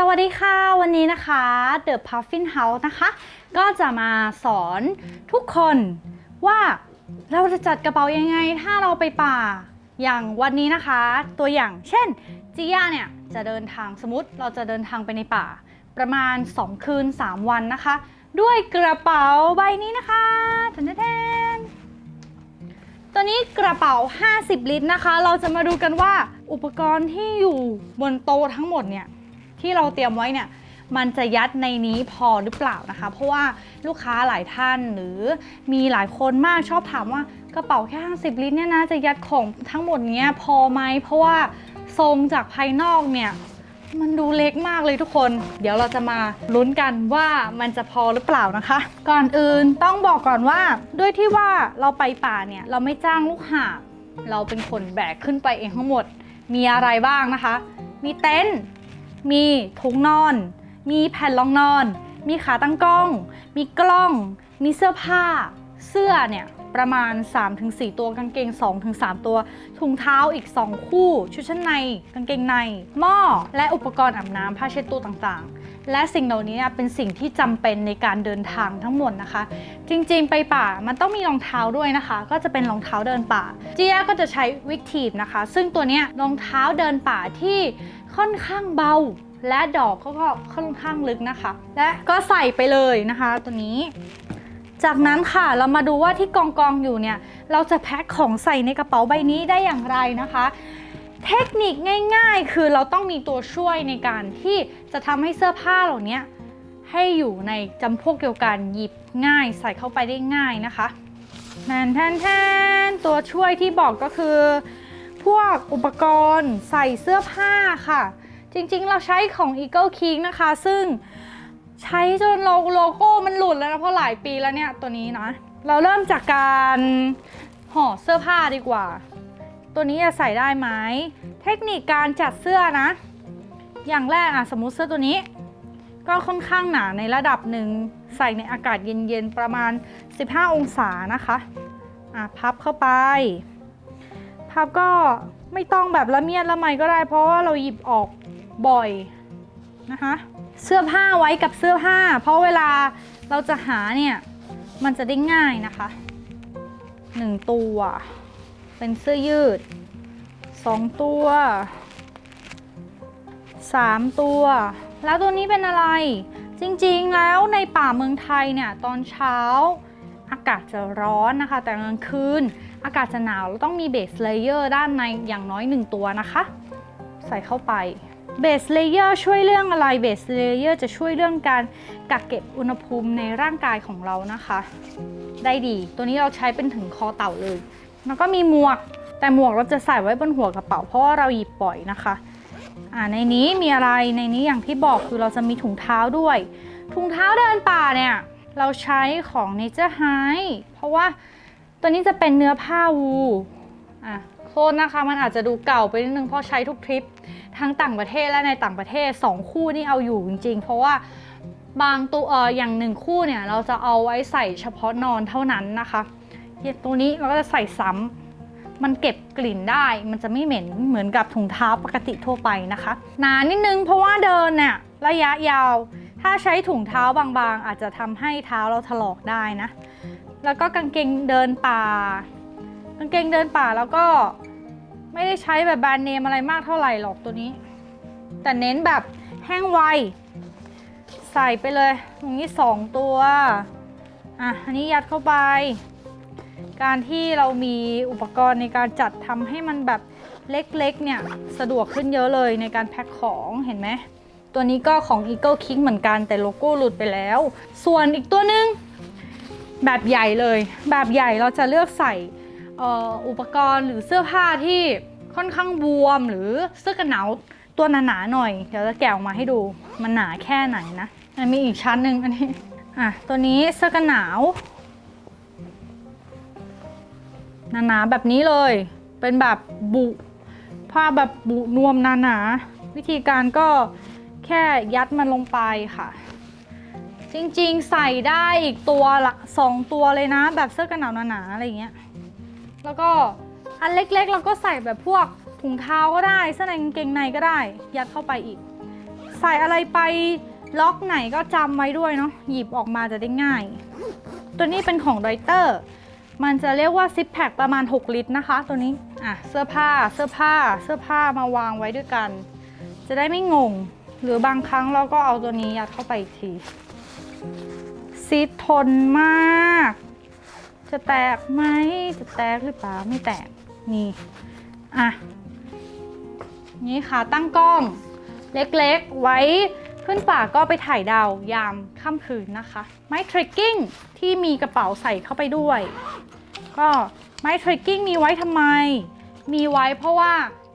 สวัสดีค่ะ วันนี้นะคะ The Puffin House นะคะ ก็จะมาสอนทุกคนว่าเราจะจัดกระเป๋ายังไง ถ้าเราไปป่าอย่างวันนี้นะคะ ตัวอย่างเช่นจิยาเนี่ยจะเดินทางสมมติเราจะเดินทางไปในป่า ประมาณ 2 คืน 3 วันนะคะ ด้วยกระเป๋าใบนี้นะคะทนแทนตัวนี้กระเป๋า 50 ลิตรนะคะ เราจะมาดูกันว่าอุปกรณ์ที่อยู่บนโต๊ะทั้งหมดเนี่ย ที่เราเตรียมไว้เนี่ยมันจะยัดในนี้พอหรือเปล่านะคะ เพราะว่าลูกค้าหลายท่านหรือมีหลายคนมากชอบถามว่ากระเป๋าแค่50ลิตรเนี่ยนะจะยัดของทั้งหมดเนี้ยพอไหมเพราะว่าทรงจากภายนอกเนี่ยมันดูเล็กมากเลยทุกคน เดี๋ยวเราจะมาลุ้นกันว่ามันจะพอหรือเปล่านะคะ ก่อนอื่นต้องบอกก่อนว่า ด้วยที่ว่าเราไปป่าเนี่ยเราไม่จ้างลูกหาบเราเป็นคนแบกขึ้นไปเองทั้งหมด มีอะไรบ้างนะคะ มีเต็นท์ มีถุงนอน มีแผ่นรองนอน มีขาตั้งกล้อง มีกล้อง มีเสื้อผ้า เสื้อเนี่ยประมาณ 3-4 ตัวกางเกง 2-3 ตัว ถุงเท้าอีก 2 คู่ ชุดชั้นใน กางเกงใน หม้อ และอุปกรณ์อาบน้ำผ้าเช็ดตัวต่างๆ และสิ่งเหล่านี้เนี่ยเป็นสิ่งที่จำเป็นในการเดินทางทั้งหมดนะคะ จริงๆ ไปป่ามันต้องมีรองเท้าด้วยนะคะ ก็จะเป็นรองเท้าเดินป่าเจียก็จะใช้วิกทีฟนะคะ ซึ่งตัวเนี้ยรองเท้าเดินป่าที่ ค่อนข้างเบา และดอกก็ค่อนข้างลึกนะคะ และก็ใส่ไปเลยนะคะ ตัวนี้ จากนั้นค่ะเรามาดูว่าที่กองกองอยู่เนี่ย เราจะแพ็คของใส่ในกระเป๋าใบนี้ได้อย่างไรนะคะ เทคนิคง่าย ๆ คือเราต้องมีตัวช่วยในการที่จะทำให้เสื้อผ้าเหล่านี้ให้อยู่ในจำพวกเดียวกันหยิบง่าย ใส่เข้าไปได้ง่ายนะคะแทนแทนแทนตัวช่วยที่บอกก็คือ วกอุปกรณ์ใส่เสื้อผ้าค่ะ จริงๆเราใช้ของ Eagle King นะคะ ซึ่งใช้จนโลโลโก้มันหลุดแล้วนะเพราะหลายปีแล้วเนี่ยตัวนี้นะเราเริ่มจากการห่อเสื้อผ้าดีกว่า ตัวนี้จะใส่ได้ไหมเทคนิคการจัดเสื้อนะ อย่างแรกอะสมมติเสื้อตัวนี้ ก็ค่อนข้างหนาในระดับหนึ่งใส่ในอากาศเย็นๆประมาณ 15 องศานะคะอะพับเข้าไป พับก็ไม่ต้องแบบละเมียดละไมก็ได้ เพราะว่าเราหยิบออกบ่อยนะคะเสื้อผ้าไว้กับเสื้อผ้า เพราะเวลาเราจะหาเนี่ย มันจะได้ง่ายนะคะหนึ่งตัว เป็นเสื้อยืดสองตัวสามตัว แล้วตัวนี้เป็นอะไร จริงๆแล้วในป่าเมืองไทยเนี่ย ตอนเช้าากาศจะร้อนนะคะ แต่กลางคืนอากาศจะหนาวเราต้องมีเบสเลเยอร์ด้านในอย่างน้อยหนึ่งตัวนะคะ ใส่เข้าไปเบสเลเยอร์ช่วยเรื่องอะไรเบสเลเยอร์จะช่วยเรื่องการกักเก็บอุณหภูมิในร่างกายของเรานะคะ ได้ดี ตัวนี้เราใช้เป็นถึงคอเต่าเลย แล้วก็มีหมวก แต่หมวกเราจะใส่ไว้บนหัวกระเป๋าเพราะว่าเราหยิบบ่อยนะคะอ่าในนี้มีอะไรในนี้อย่างที่บอกคือเราจะมีถุงเท้าด้วย ถุงเท้าเดินป่าเนี่ย เราใช้ของ Nature High เพราะว่าตัวนี้จะเป็นเนื้อผ้าวูอะโทษนะคะมันอาจจะดูเก่าไปนิดนึงเพราะใช้ทุกทริป ทั้งต่างประเทศและในต่างประเทศ 2 คู่นี่เอาอยู่จริงๆ เพราะว่าบางตัวเอออย่างหนึ่งคู่เนี่ยเราจะเอาไว้ใส่เฉพาะนอนเท่านั้นนะคะตัวนี้เราก็จะใส่ซ้ำมันเก็บกลิ่นได้ มันจะไม่เหม็นเหมือนกับถุงเท้าปกติทั่วไปนะคะ หนานนิดนึงเพราะว่าเดินเนี่ยระยะยาว ถ้าใช้ถุงเท้าบางๆ อาจจะทำให้เท้าเราถลอกได้นะ แล้วก็กางเกงเดินป่า กางเกงเดินป่าแล้วก็ไม่ได้ใช้แบบแบรนด์เนมอะไรมากเท่าไหร่หรอกตัวนี้ แต่เน้นแบบแห้งไว ใส่ไปเลยตรงนี้สองตัว อะ อันนี้ยัดเข้าไป การที่เรามีอุปกรณ์ในการจัดทำให้มันแบบเล็กๆเนี่ย สะดวกขึ้นเยอะเลยในการแพ็คของเห็นไหม ตัวนี้ก็ของ Eagle King เหมือนกันแต่โลโก้หลุดไปแล้ว ส่วนอีกตัวหนึ่งแบบใหญ่เลย แบบใหญ่เราจะเลือกใส่อุปกรณ์หรือเสื้อผ้าที่ค่อนข้างบวมหรือเสื้อกันหนาวตัวหนาๆหน่อย เดี๋ยวจะแกะออกมาให้ดูมันหนาแค่ไหนนะมันมีอีกชั้นหนึ่งอันนี้อะตัวนี้เสื้อกันหนาวหนาๆแบบนี้เลย เป็นแบบบุผ้าแบบบุนวมหนาๆวิธีการก็ แค่ยัดมันลงไปค่ะ จริงๆใส่ได้อีกตัวละสองตัวเลยนะ แบบเสื้อกันหนาวหนาๆอะไรเงี้ยแล้วก็อันเล็กๆเราก็ใส่แบบพวกถุงเท้าก็ได้เสื้อในกางเกงในก็ได้ ยัดเข้าไปอีก ใส่อะไรไปล็อกไหนก็จำไว้ด้วยเนาะหยิบออกมาจะได้ง่าย ตัวนี้เป็นของดอยเตอร์มันจะเรียกว่าซิปแพคประมาณ 6 ลิตรนะคะ ตัวนี้อะเสื้อผ้าเสื้อผ้าเสื้อผ้ามาวางไว้ด้วยกัน จะได้ไม่งง หรือบางครั้งเราก็เอาตัวนี้ยัดเข้าไปอีกทีซีดทนมาก จะแตกไหมจะแตกหรือเปล่าไม่แตกนี่อะนี่ค่ะตั้งกล้องเล็กๆ ไว้ขึ้นป่าก็ไปถ่ายดาวยามค่ำคืนนะคะ ไม้เทรคกิ้งที่มีกระเป๋าใส่เข้าไปด้วย ก็ไม้เทรคกิ้งมีไว้ทำไม มีไว้เพราะว่า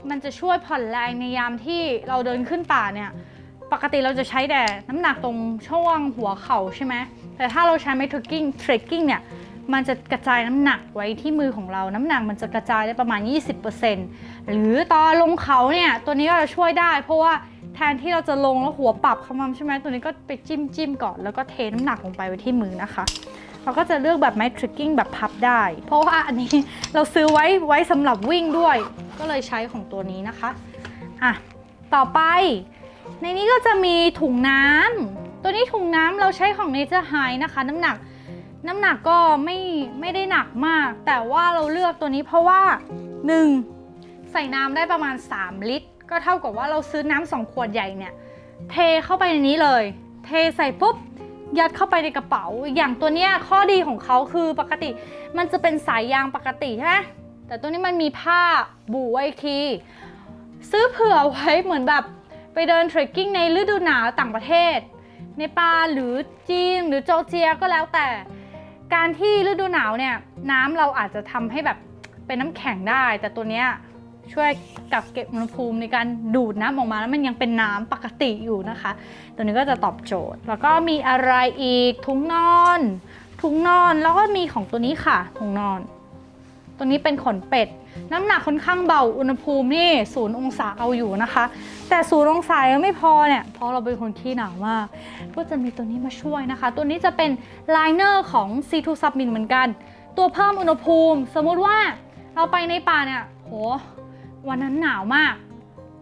มันจะช่วยผ่อนแรงในยามที่เราเดินขึ้นป่าเนี่ย ปกติเราจะใช้แต่น้ำหนักตรงช่วงหัวเข่าใช่ไหมแต่ถ้าเราใช้ไม้เทรคกิ้งเทรคกิ้งเนี่ยมันจะกระจายน้ำหนักไว้ที่มือของเรา น้ำหนักมันจะกระจายได้ประมาณ 20%หรือตอนลงเขาเนี่ยตัวนี้ก็จะช่วยได้ เพราะว่าแทนที่เราจะลงแล้วหัวปรับเข้ามาใช่ไหมตัวนี้ก็ไปจิ้มจิ้มก่อนแล้วก็เทน้ำหนักลงไปไว้ที่มือนะคะเราก็จะเลือกแบบไม้ทริกกิ้งแบบพับได้ เพราะว่าอันนี้เราซื้อไว้ไว้สำหรับวิ่งด้วย ก็เลยใช้ของตัวนี้นะคะอะต่อไป ในนี้ก็จะมีถุงน้ำตัวนี้ถุงน้ำเราใช้ของ Nature High นะคะ น้ำหนักน้ำหนักก็ไม่ไม่ได้หนักมาก แต่ว่าเราเลือกตัวนี้เพราะว่า 1. ใส่น้ำได้ประมาณ 3 ลิตร ก็เท่ากับว่าเราซื้อน้ำสองขวดใหญ่เนี่ย เทเข้าไปในนี้เลย เทใส่ปุ๊บยัดเข้าไปในกระเป๋า อย่างตัวเนี้ยข้อดีของเขาคือปกติ มันจะเป็นสายยางปกติใช่ไหมแต่ตัวนี้มันมีผ้าบูไว้ที ซื้อเผื่อไว้เหมือนแบบ ไปเดินเทรคกิ้งในฤดูหนาวต่างประเทศ ในปาหรือจีนหรือจอร์เจียก็แล้วแต่ การที่ฤดูหนาวเนี่ยน้ำเราอาจจะทำให้แบบเป็นน้ำแข็งได้ แต่ตัวเนี้ยช่วยกักเก็บอุณหภูมิในการดูดน้ำออกมาแล้วมันยังเป็นน้ำปกติอยู่นะคะ ตัวนี้ก็จะตอบโจทย์ แล้วก็มีอะไรอีกถุงนอน ถุงนอนแล้วก็มีของตัวนี้ค่ะถุงนอน ตัวนี้เป็นขนเป็ด น้ำหนักค่อนข้างเบาอุณหภูมินี่ศูนย์องศาเอาอยู่นะคะ แต่ศูนย์องศายังไม่พอเนี่ยเพราะเราเป็นคนขี้หนาวมาก ก็จะมีตัวนี้มาช่วยนะคะ ตัวนี้จะเป็นไลเนอร์ของ C2 Submin เหมือนกัน ตัวเพิ่มอุณหภูมิ สมมุติว่าเราไปในป่าเนี่ยโหวันนั้นหนาวมาก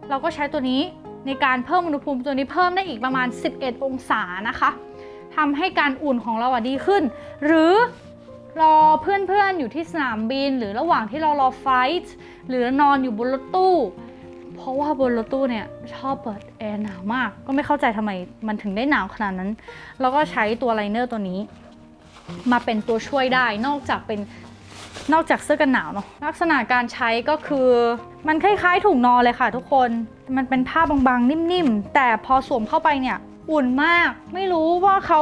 เราก็ใช้ตัวนี้ในการเพิ่มอุณหภูมิตัวนี้เพิ่มได้อีกประมาณ 11 องศานะคะทำให้การอุ่นของเราอะดีขึ้น หรือรอเพื่อนๆอยู่ที่สนามบิน หรือระหว่างที่เรารอไฟท์หรือนอนอยู่บนรถตู้ เพราะว่าบนรถตู้เนี่ยชอบเปิดแอร์หนาวมาก ก็ไม่เข้าใจทำไมมันถึงได้หนาวขนาดนั้น แล้วก็ใช้ตัวไลเนอร์ตัวนี้ มาเป็นตัวช่วยได้นอกจากเป็นนอกจากเสื้อกันหนาวเนาะลักษณะการใช้ก็คือมันคล้ายๆถุงนอนเลยค่ะทุกคนมันเป็นผ้าบางๆ นิ่มๆ แต่พอสวมเข้าไปเนี่ยอุ่นมาก ไม่รู้ว่าเขา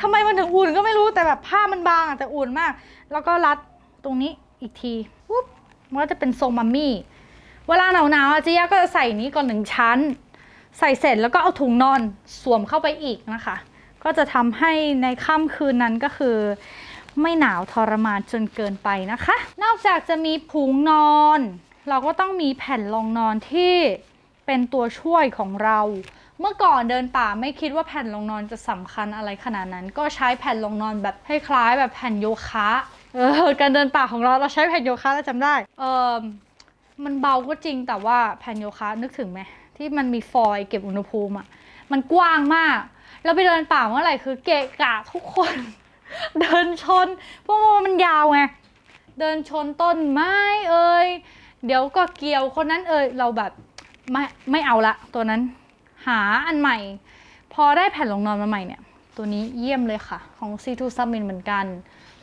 ทำไมมันถึงอุ่นก็ไม่รู้แต่แบบผ้ามันบางอะแต่อุ่นมาก แล้วก็รัดตรงนี้อีกทีปุ๊บมันก็จะเป็นทรงมัมมี่ เวลาหนาวๆอาจิยะก็จะใส่นี้ก่อนหนึ่งชั้น ใส่เสร็จแล้วก็เอาถุงนอนสวมเข้าไปอีกนะคะ ก็จะทำให้ในค่ำคืนนั้นก็คือ ไม่หนาวทรมานจนเกินไปนะคะ นอกจากจะมีผงนอน เราก็ต้องมีแผ่นรองนอนที่เป็นตัวช่วยของเรา เมื่อก่อนเดินป่าไม่คิดว่าแผ่นรองนอนจะสำคัญอะไรขนาดนั้น ก็ใช้แผ่นรองนอนแบบคล้ายๆแบบแผ่นโยคะ เออการเดินป่าของเราเราใช้แผ่นโยคะแล้วจำได้ เออ มันเบาก็จริงแต่ว่าแผ่นโยคะนึกถึงไหมที่มันมีฟอยล์เก็บอุณหภูมิอะมันกว้างมาก แล้วไปเดินป่าเมื่อไหร่คือเกะกะทุกคน เดินชน เพราะว่ามันยาวไงเดินชนต้นไม้เอ่ยเดี๋ยวก็เกี่ยวคนนั้นเอ่ยเราแบบไม่ไม่เอาละตัวนั้นหาอันใหม่ พอได้แผ่นรองนอนมาใหม่เนี่ย ตัวนี้เยี่ยมเลยค่ะ ของ C2 Summit เหมือนกัน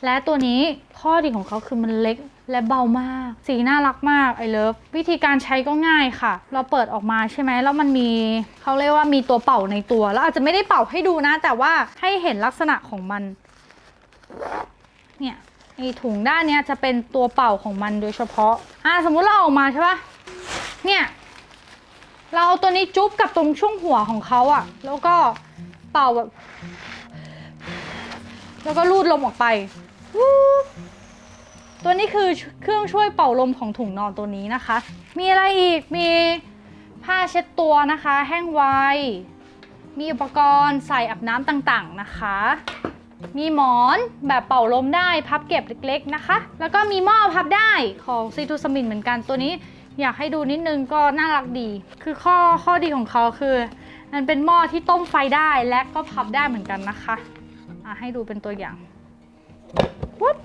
และตัวนี้ข้อดีของเขาคือมันเล็กและเบามาก สีน่ารักมากไอเลิฟวิธีการใช้ก็ง่ายค่ะ เราเปิดออกมาใช่ไหมแล้วมันมีเขาเรียกว่ามีตัวเป่าในตัว แล้วอาจจะไม่ได้เป่าให้ดูนะ แต่ว่าให้เห็นลักษณะของมัน เนี่ยไอถุงด้านเนี้ยจะเป็นตัวเป่าของมันโดยเฉพาะ อะสมมุติเราอาออกมาใช่ปะเนี่ย เราเอาตัวนี้จุ๊บกับตรงช่วงหัวของเขาอะแล้วก็เป่าแบบ แล้วก็รูดลมออกไป วูบตัวนี้คือเครื่องช่วยเป่าลมของถุงนอนตัวนี้นะคะ มีอะไรอีก มีผ้าเช็ดตัวนะคะ แห้งไว มีอุปกรณ์ใส่อาบน้ำต่างๆนะคะ มีหมอนแบบเป่าลมได้พับเก็บเล็กๆนะคะ แล้วก็มีหม้อพับได้ของซีทูสมินเหมือนกันตัวนี้อยากให้ดูนิดนึงก็น่ารักดี คือข้อข้อดีของเขาคือมันเป็นหม้อที่ต้มไฟได้และก็พับได้เหมือนกันนะคะ ให้ดูเป็นตัวอย่าง วุ๊บ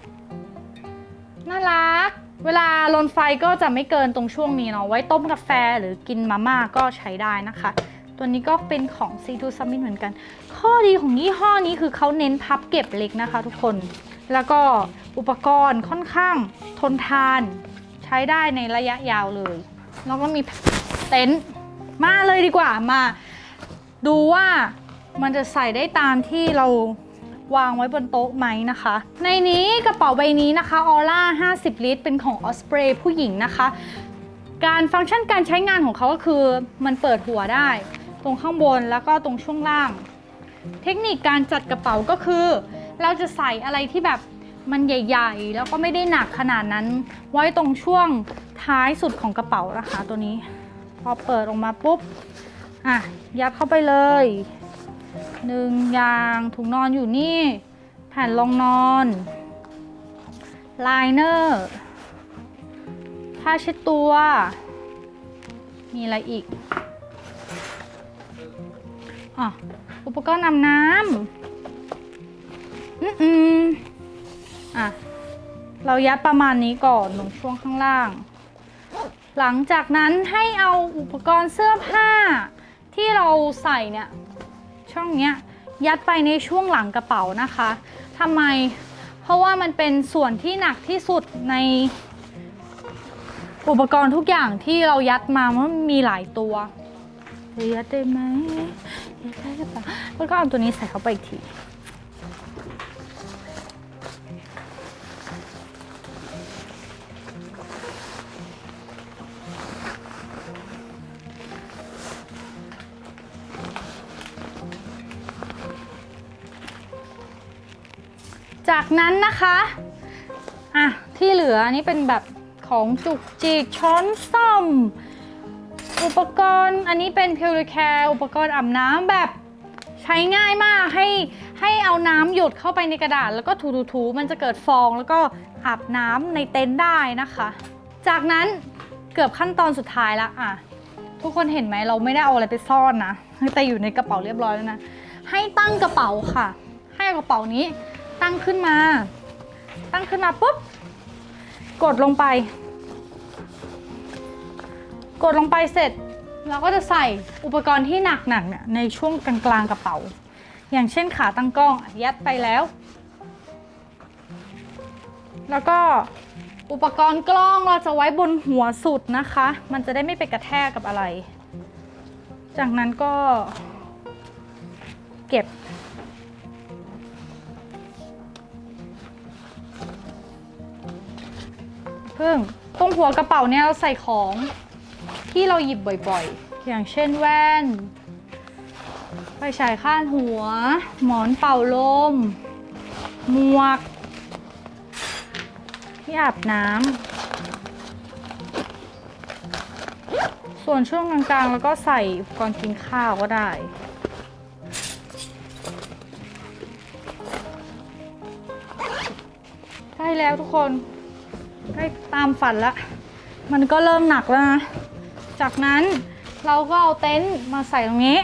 น่ารัก เวลาลนไฟก็จะไม่เกินตรงช่วงนี้เนาะ ไว้ต้มกาแฟหรือกินมาม่าก็ใช้ได้นะคะ ตัวนี้ก็เป็นของ C2 Summit เหมือนกัน ข้อดีของยี่ห้อนี้คือเขาเน้นพับเก็บเล็กนะคะทุกคน แล้วก็อุปกรณ์ค่อนข้างทนทาน ใช้ได้ในระยะยาวเลย แล้วก็มีเต็นท์มาเลยดีกว่ามา ดูว่ามันจะใส่ได้ตามที่เรา วางไว้บนโต๊ะไหมนะคะ ในนี้กระเป๋าใบนี้นะคะออร่า50 ลิตร เป็นของ Osprey ผู้หญิงนะคะ การฟังก์ชันการใช้งานของเขาก็คือมันเปิดหัวได้ ตรงข้างบนแล้วก็ตรงช่วงล่าง เทคนิคการจัดกระเป๋าก็คือ เราจะใส่อะไรที่แบบมันใหญ่ ๆ แล้วก็ไม่ได้หนักขนาดนั้น ไว้ตรงช่วงท้ายสุดของกระเป๋านะคะตัวนี้ พอเปิดออกมาปุ๊บ อะ ยัดเข้าไปเลย หนึ่งอย่างถุงนอนอยู่นี่ แผ่นรองนอนไลเนอร์ผ้าเช็ดตัว มีอะไรอีกอะอุปกรณ์อาบน้ำอืมอืมอะ เรายัดประมาณนี้ก่อนตรงช่วงข้างล่าง หลังจากนั้นให้เอาอุปกรณ์เสื้อผ้าที่เราใส่เนี่ย ช่องเนี้ยยัดไปในช่วงหลังกระเป๋านะคะทำไม เพราะว่ามันเป็นส่วนที่หนักที่สุดในอุปกรณ์ทุกอย่างที่เรายัดมามันมีหลายตัวจะยัดได้ไหมยัดได้หรือเปล่าแล้วก็เอาตัวนี้ใส่เข้าไปอีกที จากนั้นนะคะอะที่เหลือนนี้เป็นแบบของจุกจิกช้อนส้อม อุปกรณ์อันนี้เป็น p u r i c a r e อุปกรณ์อาบน้ำแบบใช้ง่ายมากให้ให้เอาน้ำหยดเข้าไปในกระดาษ แล้วก็ถูๆๆมันจะเกิดฟองแล้วก็อาบน้ำในเต็นท์ได้นะคะ จากนั้นเกือบขั้นตอนสุดท้ายละอะทุกคนเห็นไหมเราไม่ได้เอาอะไรไปซ่อนนะแต่อยู่ในกระเป๋าเรียบร้อยแล้วนะให้ตั้งกระเป๋าค่ะ ให้กระเป๋านี้ ตั้งขึ้นมา ตั้งขึ้นมาปุ๊บ กดลงไป กดลงไปเสร็จ เราก็จะใส่อุปกรณ์ที่หนักๆเนี่ยในช่วงกลางๆกระเป๋า อย่างเช่นขาตั้งกล้องยัดไปแล้ว แล้วก็อุปกรณ์กล้องเราจะไว้บนหัวสุดนะคะ มันจะได้ไม่ไปกระแทกกับอะไร จากนั้นก็เก็บ พึ่งตรงหัวกระเป๋าเนี่ยเราใส่ของที่เราหยิบบ่อยๆ อย่างเช่นแว่นไปฉายข้านหัว หมอนเป่าลม หมวก ที่อาบน้ำ ส่วนช่วงกลางๆ แล้วก็ใส่กรณ์กินข้าวก็ได้ใกล้แล้วทุกคน ใกล้ตามฝันละ มันก็เริ่มหนักแล้วนะ จากนั้นเราก็เอาเต็นท์มาใส่ตรงนี้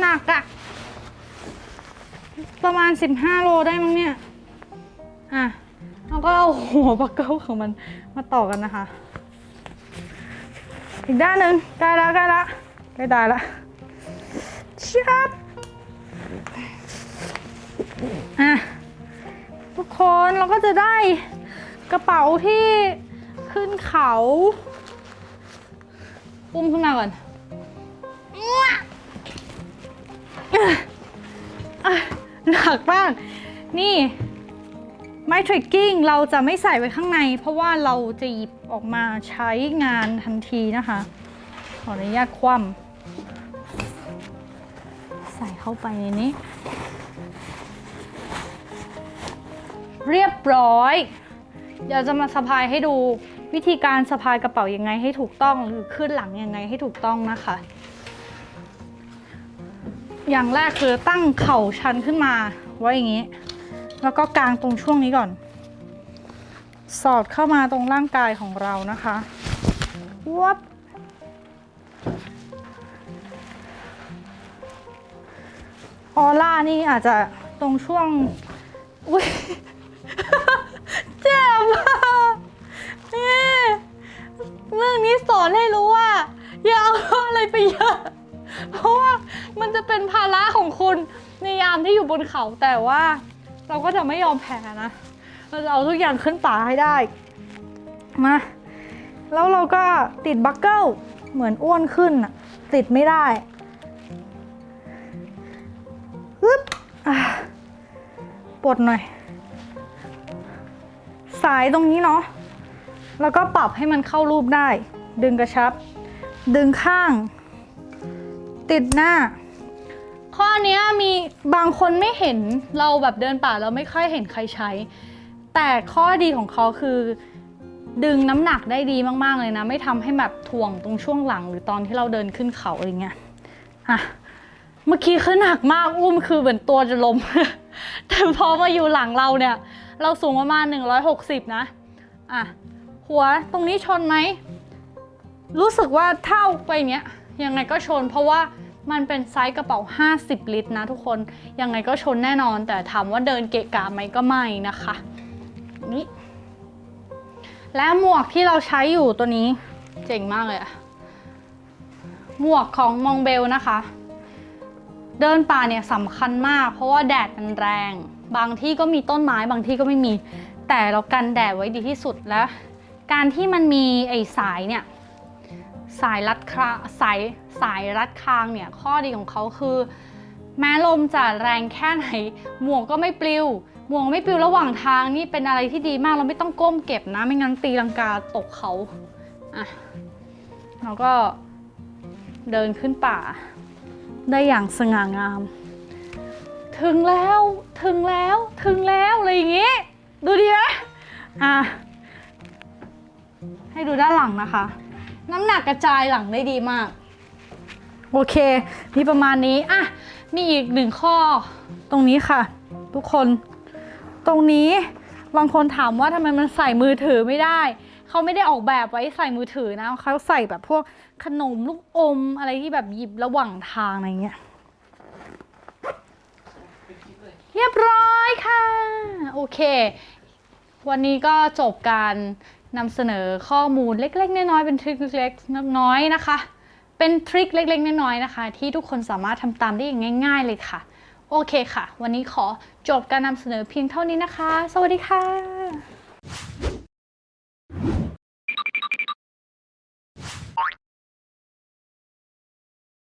หนักอะประมาณ 15 โลได้มั้งเนี่ย อะเราก็เอาหัวบักเกิลของมันมาต่อกันนะคะ อีกด้านหนึ่งใกล้แล้วใกล้แล้วใกล้ตายแล้วชับ เราก็จะได้กระเป๋าที่ขึ้นเขา ปุ้มขึ้นมาก่อนหนักมาก นี่ไม้ทริกกิ้งเราจะไม่ใส่ไว้ข้างใน เพราะว่าเราจะหยิบออกมาใช้งานทันทีนะคะ ขออนุญาตคว่ำใส่เข้าไปในนี้ เรียบร้อย เดี๋ยวจะมาสะพายให้ดูวิธีการสะพายกระเป๋ายังไงให้ถูกต้องหรือขึ้นหลังยังไงให้ถูกต้องนะคะ อย่างแรกคือตั้งเข่าชันขึ้นมาไว้อย่างนี้ แล้วก็กางตรงช่วงนี้ก่อน สอดเข้ามาตรงร่างกายของเรานะคะวับออร่านี่อาจจะตรงช่วง อุ้ย จ็บอะนี่เรื่องนี้สอนให้รู้ว่า อย่าเอาอะไรไปเยอะ เพราะว่ามันจะเป็นภาระของคุณในยามที่อยู่บนเขาแต่ว่า เราก็จะไม่ยอมแพ้นะ เราจะเอาทุกอย่างขึ้นป่าให้ได้ มา แล้วเราก็ติดบัคเกิลเหมือนอ้วนขึ้นอะติดไม่ได้ฮึบอะปลดหน่อยายตรงนี้เนาะ แล้วก็ปรับให้มันเข้ารูปได้ ดึงกระชับ ดึงข้าง ติดหน้า ข้อนี้มีบางคนไม่เห็นเราแบบเดินป่าเราไม่ค่อยเห็นใครใช้ แต่ข้อดีของเขาคือดึงน้ำหนักได้ดีมาก ๆ เลยนะ ไม่ทำให้แบบถ่วงตรงช่วงหลังหรือตอนที่เราเดินขึ้นเขาอะไรเงี้ยอะเมื่อกี้คือหนักมากอุ้มคือเหมือนตัวจะล้มแต่พอมาอยู่หลังเราเนี่ย เราสูงประมาณ 160 นะ อะ หัวตรงนี้ชนไหม รู้สึกว่าถ้าเอาไปเนี้ยยังไงก็ชน เพราะว่ามันเป็นไซส์กระเป๋า 50 ลิตรนะทุกคน ยังไงก็ชนแน่นอน แต่ถามว่าเดินเกะกะไหมก็ไม่นะคะ นี่ และหมวกที่เราใช้อยู่ตัวนี้เจ๋งมากเลยอะหมวกของมองเบลนะคะ เดินป่าเนี่ยสำคัญมาก เพราะว่าแดดมันแรง บางที่ก็มีต้นไม้บางที่ก็ไม่มี แต่เรากันแดดไว้ดีที่สุดและการที่มันมีไอ้สายเนี่ยสายรัดคาสายสายรัดคางเนี่ยข้อดีของเขาคือ แม้ลมจะแรงแค่ไหน หมวกก็ไม่ปลิว หมวกไม่ปลิวระหว่างทางนี่เป็นอะไรที่ดีมากเราไม่ต้องก้มเก็บนะ ไม่งั้นตีลังกาตกเขาอะเราก็เดินขึ้นป่า ได้อย่างสง่างาม ถึงแล้วถึงแล้วถึงแล้วอะไรอย่างงี้ ดูดีไหมอะให้ดูด้านหลังนะคะ น้ำหนักกระจายหลังได้ดีมาก โอเคมีประมาณนี้อะมีอีกหนึ่งข้อ ตรงนี้ค่ะ ทุกคน ตรงนี้บางคนถามว่าทำไมมันใส่มือถือไม่ได้ เขาไม่ได้ออกแบบไว้ใส่มือถือนะเขาใส่แบบพวกขนมลูกอมอะไรที่แบบหยิบระหว่างทางอะไรเงี้ย เรียบร้อยค่ะ โอเค วันนี้ก็จบการนำเสนอข้อมูลเล็ก ๆ น้อยๆเป็นทริคเล็กๆน้อยๆนะคะ เป็นทริคเล็ก ๆ น้อยๆนะคะ ที่ทุกคนสามารถทำตามได้อย่างง่าย ๆ เลยค่ะ โอเคค่ะ วันนี้ขอจบการนำเสนอเพียงเท่านี้นะคะ สวัสดีค่ะ